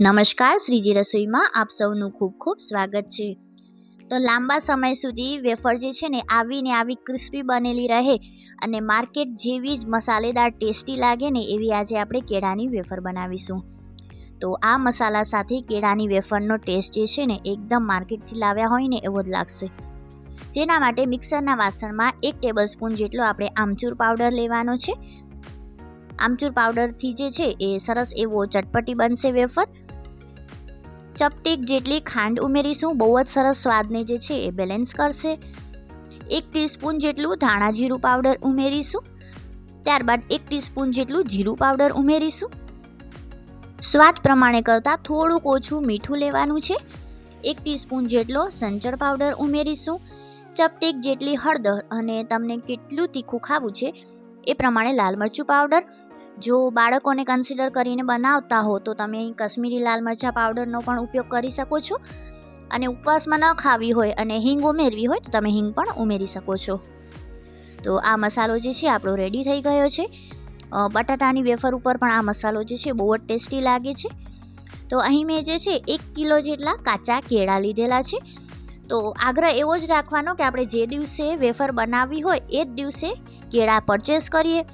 નમસ્કાર, શ્રીજી રસોઈમાં આપ સૌનું ખૂબ ખૂબ સ્વાગત છે. તો લાંબા સમય સુધી વેફર જે છે ને આવી ને આવી ક્રિસ્પી બનેલી રહે અને માર્કેટ જેવી જ મસાલેદાર ટેસ્ટી લાગે ને એવી આજે આપણે કેળાની વેફર બનાવીશું. તો આ મસાલા સાથે કેળાની વેફરનો ટેસ્ટ જે છે ને એકદમ માર્કેટથી લાવ્યા હોય ને એવો જ લાગશે. જેના માટે મિક્સરના વાસણમાં એક ટેબલ સ્પૂન જેટલો આપણે આમચૂર પાવડર લેવાનો છે આમચૂર પાવડરથી જે છે એ સરસ એવો ચટપટી બનશે વેફર. ચપટીક જેટલી ખાંડ ઉમેરીશું, બહુ જ સરસ સ્વાદને જે છે એ બેલેન્સ કરશે. એક ટીસ્પૂન જેટલું ધાણા જીરું પાવડર ઉમેરીશું. ત્યારબાદ એક ટીસ્પૂન જેટલું જીરું પાવડર ઉમેરીશું. સ્વાદ પ્રમાણે કરતાં થોડુંક ઓછું મીઠું લેવાનું છે. એક ટીસ્પૂન જેટલો સંચળ પાવડર ઉમેરીશું. ચપટીક જેટલી હળદર અને તમને કેટલું તીખું ખાવું છે એ પ્રમાણે લાલ મરચું પાવડર જો બાળકોને કન્સિડર કરીને બનાવતા હો, તો તમે અહીં કશ્મીરી લાલ મરચાં પાવડરનો પણ ઉપયોગ કરી શકો છો. અને ઉપવાસમાં ન ખાવી હોય અને હિંગ ઉમેરવી હોય, તો તમે હિંગ પણ ઉમેરી શકો છો. તો આ મસાલો જે છે, આપણો રેડી થઈ ગયો છે. બટાટાની વેફર ઉપર પણ આ મસાલો જે છે, બહુ જ ટેસ્ટી લાગે છે. તો અહીં મેં જે છે, એક કિલો જેટલા કાચા કેળા લીધેલા છે. તો આગ્રહ એવો જ રાખવાનો કે આપણે જે દિવસે વેફર બનાવવી હોય, એ જ દિવસે કેળા પરચેસ કરીએ.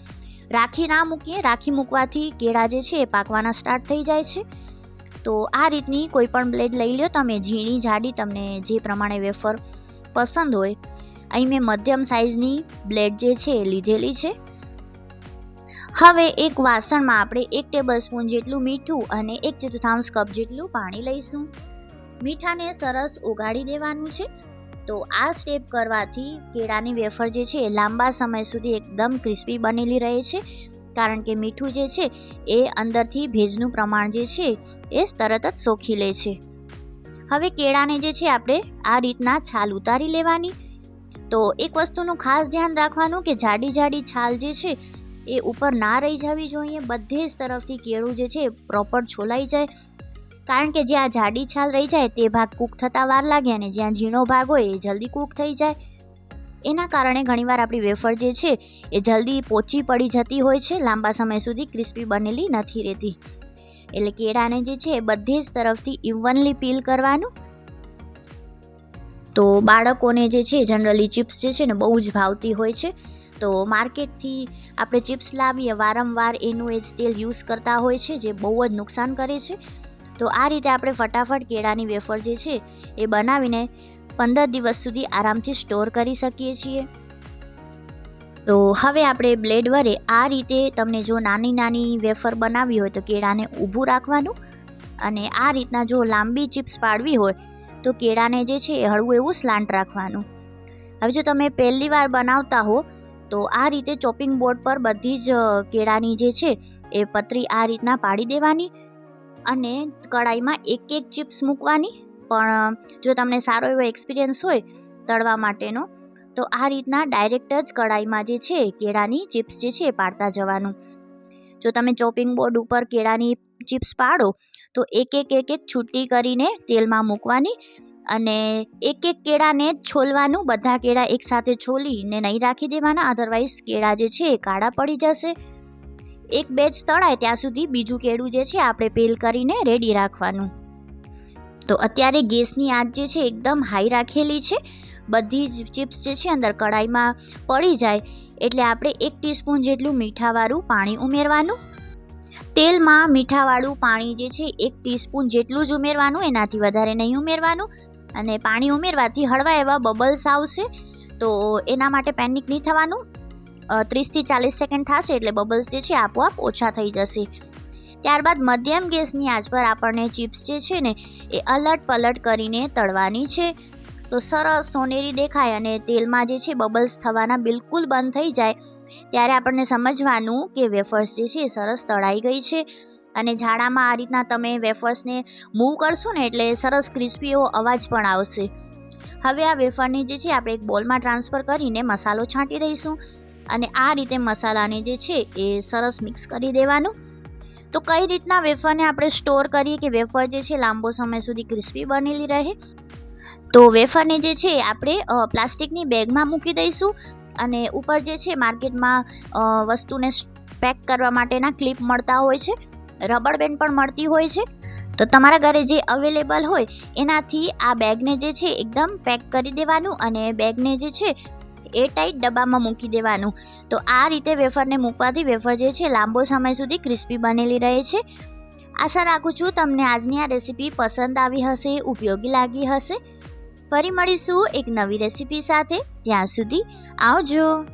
રાખી ના મૂકીએ, રાખી મૂકવાથી કેળા જે છે, એ પાકવાના સ્ટાર્ટ થઈ જાય છે. તો આ રીતની કોઈ પણ બ્લેડ લઈ લ્યો, તમે ઝીણી, જાડી, તમને જે પ્રમાણે વેફર પસંદ હોય, અહીં મેં મધ્યમ સાઇઝની બ્લેડ જે છે એ લીધેલી છે. હવે એક વાસણમાં આપણે એક ટેબલ સ્પૂન જેટલું મીઠું અને એક ચતુર્થાંશ કપ જેટલું પાણી લઈશું. મીઠાને સરસ ઓગાળી દેવાનું છે. તો આ સ્ટેપ કરવાથી કેળાની વેફર જે છે એ લાંબા સમય સુધી એકદમ ક્રિસ્પી બનેલી રહે છે. કારણ કે મીઠું જે છે એ અંદરથી ભેજનું પ્રમાણ જે છે એ તરત જ સોખી લે છે. હવે કેળાને જે છે આપણે આ રીતના છાલ ઉતારી લેવાની. તો એક વસ્તુનું ખાસ ધ્યાન રાખવાનું કે જાડી જાડી છાલ જે છે એ ઉપર ના રહી જવી જોઈએ. બધે જ તરફથી કેળું જે છે પ્રોપર છોલાઈ જાય. કારણ કે જ્યાં જાડી છાલ રહી જાય તે ભાગ કૂક થતાં વાર લાગે અને જ્યાં ઝીણો ભાગ હોય એ જલ્દી કૂક થઈ જાય. એના કારણે ઘણીવાર આપણી વેફર જે છે એ જલ્દી પોચી પડી જતી હોય છે, લાંબા સમય સુધી ક્રિસ્પી બનેલી નથી રહેતી. એટલે કેળાને જે છે એ બધે જ તરફથી ઇવનલી પીલ કરવાનું. તો બાળકોને જે છે જનરલી ચિપ્સ જે છે ને બહુ જ ભાવતી હોય છે. તો માર્કેટથી આપણે ચિપ્સ લાવીએ, વારંવાર એનું એ જ તેલ યુઝ કરતા હોય છે, જે બહુ જ નુકસાન કરે છે. તો આ રીતે આપણે ફટાફટ કેળાની વેફર જે છે એ બનાવીને પંદર દિવસ સુધી આરામથી સ્ટોર કરી શકીએ છીએ. તો હવે આપણે બ્લેડ વડે આ રીતે તમને જો નાની નાની વેફર બનાવવી હોય તો કેળાને ઊભું રાખવાનું અને આ રીતના જો લાંબી ચિપ્સ પાડવી હોય તો કેળાને જે છે એ હળવું એવું સ્લાન્ટ રાખવાનું. હવે જો તમે પહેલી વાર બનાવતા હો તો આ રીતે ચોપિંગ બોર્ડ પર બધી જ કેળાની જે છે એ પતરી આ રીતના પાડી દેવાની અને કડાઈમાં એક એક ચિપ્સ મૂકવાની. પણ જો તમને સારો એવો એક્સપિરિયન્સ હોય તળવા માટેનો, તો આ રીતના ડાયરેક્ટ જ કડાઈમાં જે છે, કેળાની ચિપ્સ જે છે પાડતા જવાનું. જો તમે ચોપિંગ બોર્ડ ઉપર કેળાની ચિપ્સ પાડો, તો એક એક એક એક છૂટી કરીને તેલમાં મૂકવાની અને એક એક કેળાને છોલવાનું. બધા કેળા એકસાથે છોલીને નહીં રાખી દેવાના અધરવાઇઝ કેળા જે છે એ કાળા પડી જશે. એક બેચ તળાય ત્યાં સુધી બીજું કેળું જે છે આપણે પેલ કરીને રેડી રાખવાનું. તો અત્યારે ગેસની આંચ જે છે એકદમ હાઈ રાખેલી છે. બધી જ ચિપ્સ જે છે અંદર કડાઈમાં પડી જાય. એટલે આપણે એક ટીસ્પૂન જેટલું મીઠાવાળું પાણી ઉમેરવાનું. તેલમાં મીઠાવાળું પાણી જે છે એક ટીસ્પૂન જેટલું જ ઉમેરવાનું, એનાથી વધારે નહીં ઉમેરવાનું. અને પાણી ઉમેરવાથી હળવા એવા બબલ્સ આવશે. તો એના માટે પેનિક નહીં થવાનું. ત્રીસથી ચાલીસ સેકન્ડ થશે એટલે બબલ્સ જે છે આપોઆપ ઓછા થઈ જશે. ત્યારબાદ મધ્યમ ગેસની આંચ પર આપણને ચિપ્સ જે છે ને, એ અલટ પલટ કરીને તળવાની છે. તો સરસ સોનેરી દેખાય અને તેલમાં જે છે બબલ્સ થવાના બિલકુલ બંધ થઈ જાય. ત્યારે આપણને સમજવાનું કે વેફર્સ જે છે એ સરસ તળાઈ ગઈ છે. અને ઝાડામાં આ રીતના તમે વેફર્સને મૂવ કરશો ને એટલે સરસ ક્રિસ્પી એવો અવાજ પણ આવશે. હવે આ વેફરને જે છે આપણે એક બોલમાં ટ્રાન્સફર કરીને મસાલો છાંટી દઈશું. અને આ રીતે મસાલાને જે છે એ સરસ મિક્સ કરી દેવાનું. તો કઈ રીતના વેફરને આપણે સ્ટોર કરીએ કે વેફર જે છે લાંબો સમય સુધી ક્રિસ્પી બનેલી રહે? તો વેફરને જે છે આપણે પ્લાસ્ટિકની બેગમાં મૂકી દઈશું અને ઉપર જે છે માર્કેટમાં વસ્તુને પેક કરવા માટેના ક્લિપ મળતા હોય છે. રબર બેન્ડ પણ મળતી હોય છે. તો તમારા ઘરે જે અવેલેબલ હોય એનાથી આ બેગને જે છે એકદમ પેક કરી દેવાનું અને બેગને જે છે એ ટાઈટ ડબ્બામાં મૂકી દેવાનું. તો આ રીતે વેફરને મૂકવાથી વેફર જે છે લાંબો સમય સુધી ક્રિસ્પી બનેલી રહે છે. આશા રાખું છું તમને આજની આ રેસીપી પસંદ આવી હશે, ઉપયોગી લાગી હશે. ફરી મળીશું એક નવી રેસીપી સાથે. ત્યાં સુધી આવજો.